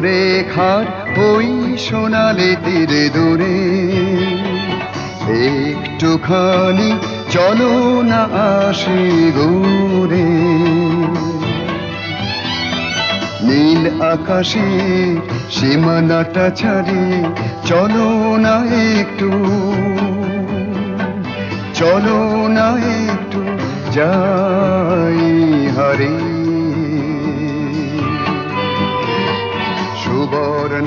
রেখার ওই সোনালি তীরে দূরে। একটুখানি চলো না আসি ঘুরে নীল আকাশে সীমানাটা ছাড়ি, চলো না একটু। চলো না একটু, যাই হারি।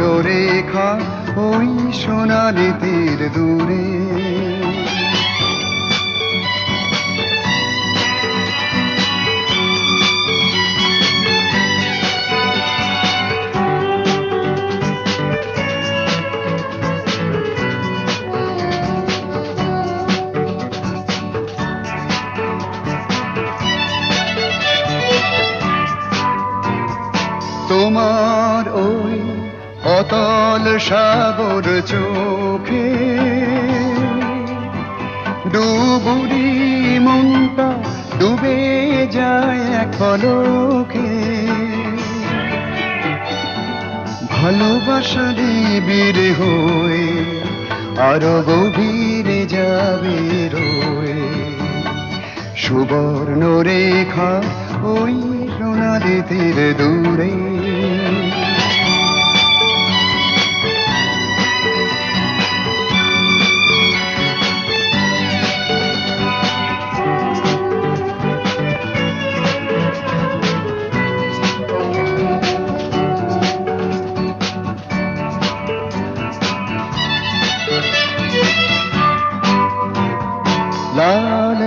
রেখা ওই সোনালি তীর দূরে। তোমার ওই অতল সাগর চোখে ডুবুরি মনটা ডুবে যায় এক পলকে। ভালোবাসা বীর হয়ে আরও গভীরে যাবে রয়ে। সুবর্ণ রেখা ওই সোনালি তীর দূরে।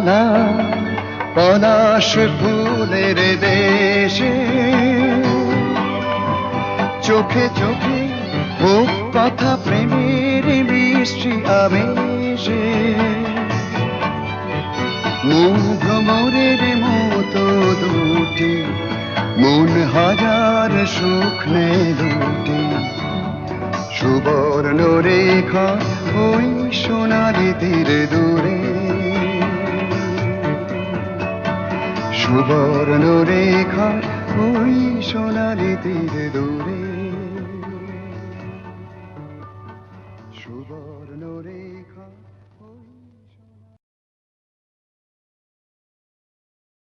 লাল পলাশ ফুলের দেশে। চোখে চোখে ও কথা প্রেমের বৃষ্টি আবেশে মন ভ্রমরের মতো দুটি, মন হাজার সুখ নে দুটি। সুবর্ণ রেখা ওই সোনালি তীর দূরে। সুবর্ণ রেখা ওই সোনালি তীর দূরে। সুবর্ণ রেখা